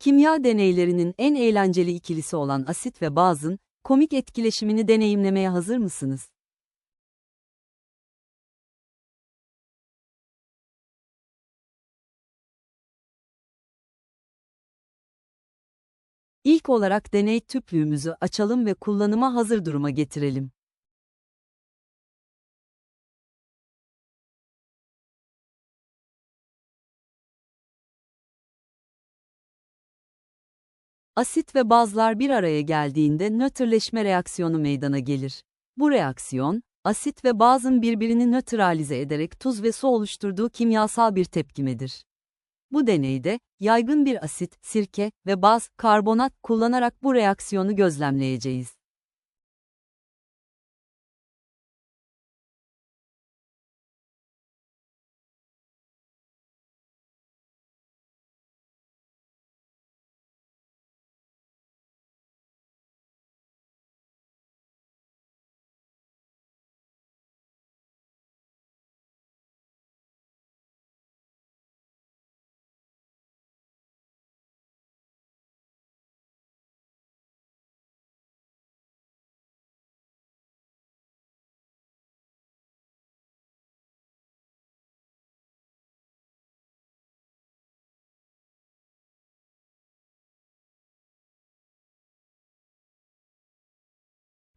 Kimya deneylerinin en eğlenceli ikilisi olan asit ve bazın, komik etkileşimini deneyimlemeye hazır mısınız? İlk olarak deney tüplüğümüzü açalım ve kullanıma hazır duruma getirelim. Asit ve bazlar bir araya geldiğinde nötrleşme reaksiyonu meydana gelir. Bu reaksiyon, asit ve bazın birbirini nötralize ederek tuz ve su oluşturduğu kimyasal bir tepkimedir. Bu deneyde, yaygın bir asit, sirke ve baz, karbonat kullanarak bu reaksiyonu gözlemleyeceğiz.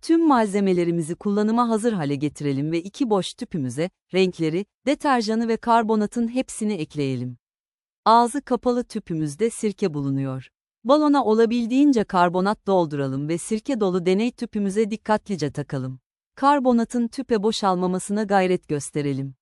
Tüm malzemelerimizi kullanıma hazır hale getirelim ve iki boş tüpümüze, renkleri, deterjanı ve karbonatın hepsini ekleyelim. Ağzı kapalı tüpümüzde sirke bulunuyor. Balona olabildiğince karbonat dolduralım ve sirke dolu deney tüpümüze dikkatlice takalım. Karbonatın tüpe boşalmamasına gayret gösterelim.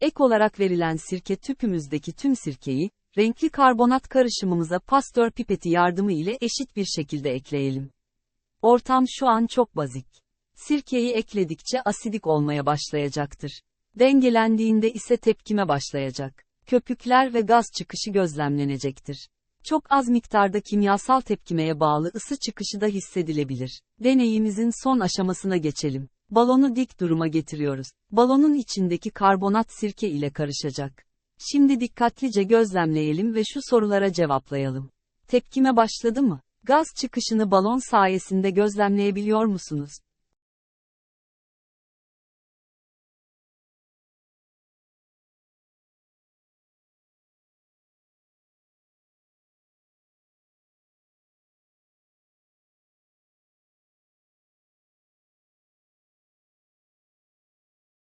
Ek olarak verilen sirke tüpümüzdeki tüm sirkeyi, renkli karbonat karışımımıza pastör pipeti yardımı ile eşit bir şekilde ekleyelim. Ortam şu an çok bazik. Sirkeyi ekledikçe asidik olmaya başlayacaktır. Dengelendiğinde ise tepkime başlayacak. Köpükler ve gaz çıkışı gözlemlenecektir. Çok az miktarda kimyasal tepkimeye bağlı ısı çıkışı da hissedilebilir. Deneyimizin son aşamasına geçelim. Balonu dik duruma getiriyoruz. Balonun içindeki karbonat sirke ile karışacak. Şimdi dikkatlice gözlemleyelim ve şu sorulara cevaplayalım. Tepkime başladı mı? Gaz çıkışını balon sayesinde gözlemleyebiliyor musunuz?